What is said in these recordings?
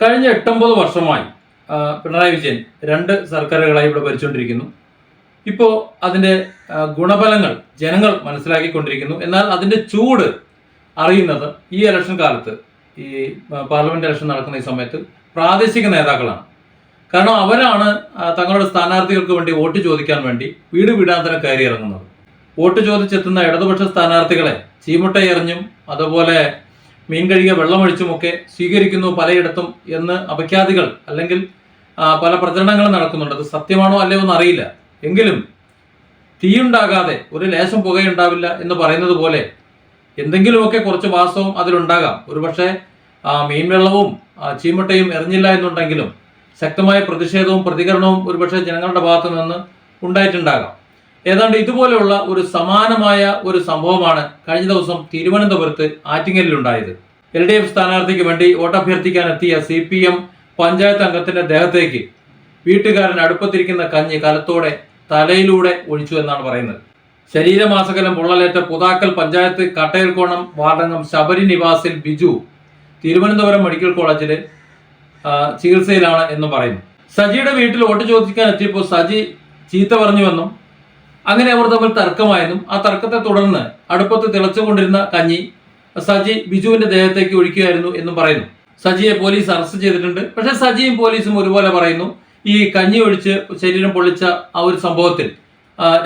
കഴിഞ്ഞ എട്ടൊമ്പത് വർഷമായി പിണറായി വിജയൻ രണ്ട് സർക്കാരുകളായി ഇവിടെ ഭരിച്ചുകൊണ്ടിരിക്കുന്നു. ഇപ്പോൾ അതിന്റെ ആ, ഗുണഫലങ്ങൾ ജനങ്ങൾ മനസ്സിലാക്കിക്കൊണ്ടിരിക്കുന്നു. എന്നാൽ അതിന്റെ ചൂട് അറിയുന്നത് ഈ ഇലക്ഷൻ കാലത്ത് ഈ പാർലമെന്റ് ഇലക്ഷൻ നടക്കുന്ന ഈ സമയത്ത് പ്രാദേശിക നേതാക്കളാണ്. കാരണം അവരാണ് തങ്ങളുടെ സ്ഥാനാർത്ഥികൾക്ക് വേണ്ടി വോട്ട് ചോദിക്കാൻ വേണ്ടി വീട് വീടാന്തരം കയറി ഇറങ്ങുന്നത് വോട്ട് ചോദിച്ചെത്തുന്ന ഇടതുപക്ഷ സ്ഥാനാർത്ഥികളെ ചീമുട്ട എറിഞ്ഞും അതുപോലെ മീൻ കഴുകിയ വെള്ളമൊഴിച്ചുമൊക്കെ സ്വീകരിക്കുന്നു പലയിടത്തും എന്ന് അപഖ്യാതികൾ അല്ലെങ്കിൽ പല പ്രചരണങ്ങളും നടക്കുന്നുണ്ട്. അത് സത്യമാണോ അല്ലയോ എന്ന് അറിയില്ല എങ്കിലും തീയുണ്ടാകാതെ ഒരു ലേശം പുകയുണ്ടാവില്ല എന്ന് പറയുന്നത് പോലെ എന്തെങ്കിലുമൊക്കെ കുറച്ച് വാസവും അതിലുണ്ടാകാം. ഒരുപക്ഷെ മീൻവെള്ളവും വെള്ളവും ചീമട്ടയും എറിഞ്ഞില്ല എന്നുണ്ടെങ്കിലും ശക്തമായ പ്രതിഷേധവും പ്രതികരണവും ഒരുപക്ഷെ ജനങ്ങളുടെ ഭാഗത്തു നിന്ന് ഉണ്ടായിട്ടുണ്ടാകാം. ഏതാണ്ട് ഇതുപോലെയുള്ള ഒരു സമാനമായ ഒരു സംഭവമാണ് കഴിഞ്ഞ ദിവസം തിരുവനന്തപുരത്ത് ആറ്റിങ്ങലിലുണ്ടായത്. എൽ ഡി എഫ് സ്ഥാനാർത്ഥിക്ക് വേണ്ടി വോട്ടഭ്യർത്ഥിക്കാൻ എത്തിയ സി പി എം പഞ്ചായത്ത് അംഗത്തിന്റെ ദേഹത്തേക്ക് വീട്ടുകാരൻ അടുപ്പത്തിരിക്കുന്ന കഞ്ഞി കലത്തോടെ തലയിലൂടെ ഒഴിച്ചു എന്നാണ് പറയുന്നത്. ശരീരമാസകലം പൊള്ളലേറ്റ പുതാക്കൽ പഞ്ചായത്ത് കട്ടയൽക്കോണം വാർഡംഗം ശബരി നിവാസിൽ ബിജു തിരുവനന്തപുരം മെഡിക്കൽ കോളേജിൽ ആ, ചികിത്സയിലാണ് എന്ന് പറയുന്നു. സജിയുടെ വീട്ടിൽ വോട്ട് ചോദിക്കാൻ എത്തിയപ്പോൾ സജി ചീത്ത പറഞ്ഞുവെന്നും അങ്ങനെ അവർ തമ്മിൽ തർക്കമായെന്നും ആ തർക്കത്തെ തുടർന്ന് അടുപ്പത്ത് തിളച്ചുകൊണ്ടിരുന്ന കഞ്ഞി സജി ബിജുവിന്റെ ദേഹത്തേക്ക് ഒഴിക്കുകയായിരുന്നു എന്നും പറയുന്നു. സജിയെ പോലീസ് അറസ്റ്റ് ചെയ്തിട്ടുണ്ട്. പക്ഷെ സജിയും പോലീസും ഒരുപോലെ പറയുന്നു. ഈ കഞ്ഞി ഒഴിച്ച് ശരീരം പൊള്ളിച്ച ആ ഒരു സംഭവത്തിൽ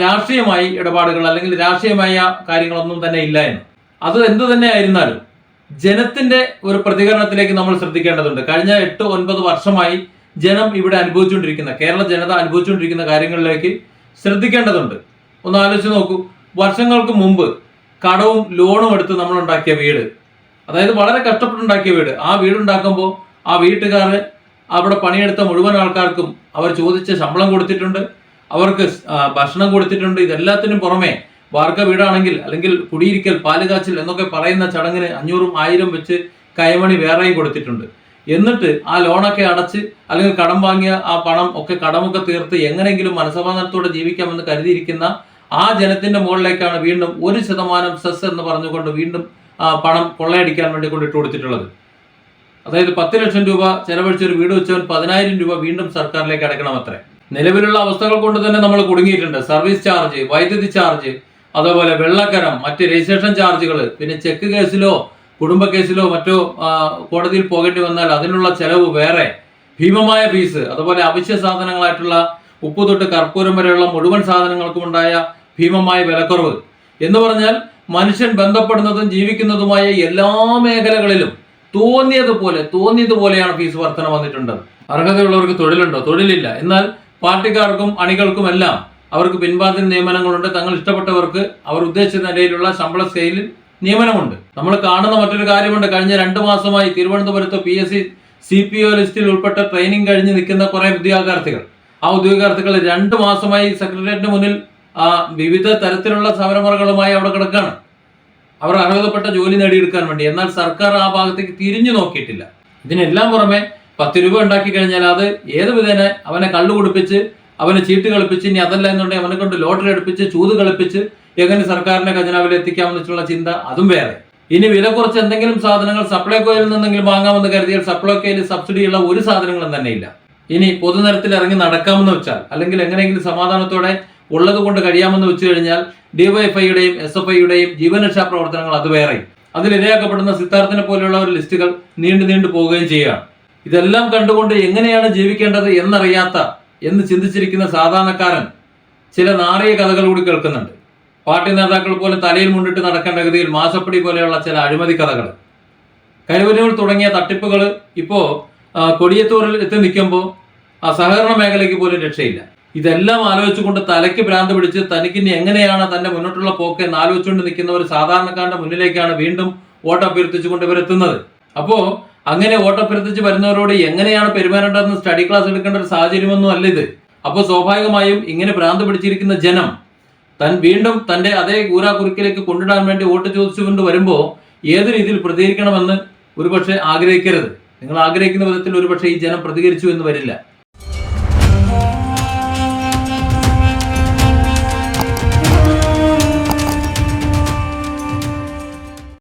രാഷ്ട്രീയമായി ഇടപാടുകൾ അല്ലെങ്കിൽ രാഷ്ട്രീയമായ കാര്യങ്ങളൊന്നും തന്നെ ഇല്ല എന്ന്. അത് എന്തു തന്നെ ആയിരുന്നാലും ജനത്തിന്റെ ഒരു പ്രതികരണത്തിലേക്ക് നമ്മൾ ശ്രദ്ധിക്കേണ്ടതുണ്ട്. കഴിഞ്ഞ എട്ട് ഒൻപത് വർഷമായി ജനം ഇവിടെ അനുഭവിച്ചുകൊണ്ടിരിക്കുന്ന കേരള ജനത അനുഭവിച്ചുകൊണ്ടിരിക്കുന്ന കാര്യങ്ങളിലേക്ക് ശ്രദ്ധിക്കേണ്ടതുണ്ട്. ഒന്ന് ആലോചിച്ച് നോക്കൂ. വർഷങ്ങൾക്ക് മുമ്പ് കടവും ലോണും എടുത്ത് നമ്മൾ ഉണ്ടാക്കിയ വീട്. അതായത് വളരെ കഷ്ടപ്പെട്ടുണ്ടാക്കിയ വീട്. ആ വീടുണ്ടാക്കുമ്പോൾ ആ വീട്ടുകാർ അവിടെ പണിയെടുത്ത മുഴുവൻ ആൾക്കാർക്കും അവർ ചോദിച്ച ശമ്പളം കൊടുത്തിട്ടുണ്ട്. അവർക്ക് ഭക്ഷണം കൊടുത്തിട്ടുണ്ട്. ഇതെല്ലാത്തിനും പുറമെ വാർക്ക വീടാണെങ്കിൽ അല്ലെങ്കിൽ കുടിയിരിക്കൽ പാലുകാച്ചൽ എന്നൊക്കെ പറയുന്ന ചടങ്ങിന് അഞ്ഞൂറും ആയിരം വെച്ച് കൈമണി വേറെയും കൊടുത്തിട്ടുണ്ട്. എന്നിട്ട് ആ ലോണൊക്കെ അടച്ച് അല്ലെങ്കിൽ കടം വാങ്ങിയ ആ പണം ഒക്കെ കടമൊക്കെ തീർത്ത് എങ്ങനെയെങ്കിലും മനസമാധാനത്തോടെ ജീവിക്കാമെന്ന് കരുതിയിരിക്കുന്ന ആ ജനത്തിന്റെ മുകളിലേക്കാണ് വീണ്ടും ഒരു ശതമാനം സെസ് എന്ന് പറഞ്ഞുകൊണ്ട് വീണ്ടും പണം കൊള്ളയടിക്കാൻ വേണ്ടി കൊണ്ടിട്ട് കൊടുത്തിട്ടുള്ളത്. അതായത് പത്ത് ലക്ഷം രൂപ ചെലവഴിച്ച ഒരു വീട് വെച്ചവൻ പതിനായിരം രൂപ വീണ്ടും സർക്കാരിലേക്ക് അടയ്ക്കണം അത്രേ. നിലവിലുള്ള അവസ്ഥകൾ കൊണ്ട് തന്നെ നമ്മൾ കുടുങ്ങിയിട്ടുണ്ട്. സർവീസ് ചാർജ് വൈദ്യുതി ചാർജ് അതേപോലെ വെള്ളക്കരം മറ്റ് രജിസ്ട്രേഷൻ ചാർജുകൾ പിന്നെ ചെക്ക് കേസിലോ കുടുംബ കേസിലോ മറ്റോ കോടതിയിൽ പോകേണ്ടി വന്നാൽ അതിനുള്ള ചെലവ് വേറെ. ഭീമമായ ഫീസ് അതുപോലെ അവശ്യ സാധനങ്ങളായിട്ടുള്ള ഉപ്പ് തൊട്ട് കർപ്പൂരം വരെയുള്ള മുഴുവൻ സാധനങ്ങൾക്കും ഉണ്ടായ ഭീമമായ വിലക്കുറവ്. എന്ന് പറഞ്ഞാൽ മനുഷ്യൻ ബന്ധപ്പെടുന്നതും ജീവിക്കുന്നതുമായ എല്ലാ മേഖലകളിലും തോന്നിയതുപോലെ തോന്നിയതുപോലെയാണ് ഫീസ് വർധന വന്നിട്ടുണ്ട് അർഹതയുള്ളവർക്ക് തൊഴിലുണ്ടോ? തൊഴിലില്ല. എന്നാൽ പാർട്ടിക്കാർക്കും അണികൾക്കും എല്ലാം അവർക്ക് പിൻവാതിൽ നിയമനങ്ങളുണ്ട്. തങ്ങൾ ഇഷ്ടപ്പെട്ടവർക്ക് അവർ ഉദ്ദേശിച്ച നിലയിലുള്ള ശമ്പള സ്കെയിലിൽ നിയമനമുണ്ട്. നമ്മൾ കാണുന്ന മറ്റൊരു കാര്യമുണ്ട്. കഴിഞ്ഞ രണ്ട് മാസമായി തിരുവനന്തപുരത്ത് P S C C P O ലിസ്റ്റിൽ ഉൾപ്പെട്ട ട്രെയിനിങ് കഴിഞ്ഞ് നിൽക്കുന്ന കുറെ ഉദ്യോഗാർത്ഥികൾ. ആ ഉദ്യോഗാർത്ഥികൾ രണ്ട് മാസമായി സെക്രട്ടേറിയറ്റിന് മുന്നിൽ ആ വിവിധ തരത്തിലുള്ള സമരമുറകളുമായി അവിടെ കിടക്കാണ്. അവർ അർഹതപ്പെട്ട ജോലി നേടിയെടുക്കാൻ വേണ്ടി. എന്നാൽ സർക്കാർ ആ ഭാഗത്തേക്ക് തിരിഞ്ഞു നോക്കിയിട്ടില്ല. ഇതിനെല്ലാം പുറമെ പത്ത് രൂപ ഉണ്ടാക്കി കഴിഞ്ഞാൽ അത് ഏത് വിധേന അവനെ കള്ളു കുടിപ്പിച്ച് അവനെ ചീട്ട് കളിപ്പിച്ച് ഇനി അതല്ല എന്നുണ്ടെങ്കിൽ അവനെ കൊണ്ട് ലോട്ടറി എടുപ്പിച്ച് ചൂത് കളിപ്പിച്ച് എങ്ങനെ സർക്കാരിന്റെ ഖജനാവിൽ എത്തിക്കാമെന്ന് വെച്ചുള്ള ചിന്ത അതും വേറെ. ഇനി വില കുറച്ച് എന്തെങ്കിലും സാധനങ്ങൾ സപ്ലൈകോയിൽ നിന്നെങ്കിലും വാങ്ങാമെന്ന് കരുതിയാൽ സപ്ലൈകോയിൽ സബ്സിഡിയുള്ള ഒരു സാധനങ്ങളും തന്നെ ഇല്ല. ഇനി പൊതുനിരത്തിൽ ഇറങ്ങി നടക്കാമെന്ന് വെച്ചാൽ അല്ലെങ്കിൽ എങ്ങനെയെങ്കിലും സമാധാനത്തോടെ ഉള്ളത് കൊണ്ട് കഴിയാമെന്ന് വെച്ചു കഴിഞ്ഞാൽ ഡിവൈഎഫ്ഐയുടെയും എസ് എഫ് ഐയുടെയും ജീവനരക്ഷാ പ്രവർത്തനങ്ങൾ അത് വേറെ. അതിലിരയാക്കപ്പെടുന്ന സിദ്ധാർത്ഥനെ പോലെയുള്ള ഒരു ലിസ്റ്റുകൾ നീണ്ടു നീണ്ടു പോവുകയും ചെയ്യുകയാണ്. ഇതെല്ലാം കണ്ടുകൊണ്ട് എങ്ങനെയാണ് ജീവിക്കേണ്ടത് എന്നറിയാത്ത എന്ന് ചിന്തിച്ചിരിക്കുന്ന സാധാരണക്കാരൻ ചില നാറിയ കഥകൾ കൂടി കേൾക്കുന്നുണ്ട്. പാർട്ടി നേതാക്കൾ പോലെ തലയിൽ മുണ്ടിട്ട് നടക്കേണ്ട ഗതിയിൽ മാസപ്പടി പോലെയുള്ള ചില അഴിമതി കഥകൾ. കരുവന്നൂർ തുടങ്ങിയ തട്ടിപ്പുകൾ ഇപ്പോ ആ, കൊടിയത്തൂരിൽ എത്തി നിൽക്കുമ്പോൾ ആ സഹകരണ മേഖലയ്ക്ക് പോലും രക്ഷയില്ല. ഇതെല്ലാം ആലോചിച്ചുകൊണ്ട് തലയ്ക്ക് ഭ്രാന്ത് പിടിച്ച് തനിക്ക് ഇനി എങ്ങനെയാണ് തന്റെ മുന്നോട്ടുള്ള പോക്ക് എന്ന് ആലോചിച്ചുകൊണ്ട് നിൽക്കുന്ന ഒരു സാധാരണക്കാരന്റെ മുന്നിലേക്കാണ് വീണ്ടും വോട്ട് അഭ്യർത്ഥിച്ചുകൊണ്ട് ഇവരെത്തുന്നത് അപ്പോ അങ്ങനെ വോട്ട് അഭ്യർത്ഥിച്ച് വരുന്നവരോട് എങ്ങനെയാണ് പെരുമാറേണ്ടതെന്ന് സ്റ്റഡി ക്ലാസ് എടുക്കേണ്ട ഒരു സാഹചര്യമൊന്നും അല്ല ഇത്. അപ്പോൾ സ്വാഭാവികമായും ഇങ്ങനെ ഭ്രാന്ത് പിടിച്ചിരിക്കുന്ന ജനം തൻ വീണ്ടും തന്റെ അതേ ഊരാക്കുറുക്കിലേക്ക് കൊണ്ടിടാൻ വേണ്ടി വോട്ട് ചോദിച്ചുകൊണ്ട് വരുമ്പോൾ ഏത് രീതിയിൽ പ്രതികരിക്കണമെന്ന് ഒരുപക്ഷെ ആഗ്രഹിക്കരുത്. നിങ്ങൾ ആഗ്രഹിക്കുന്ന വിധത്തിൽ ഒരുപക്ഷെ ഈ ജനം പ്രതികരിച്ചു എന്ന് വരില്ല.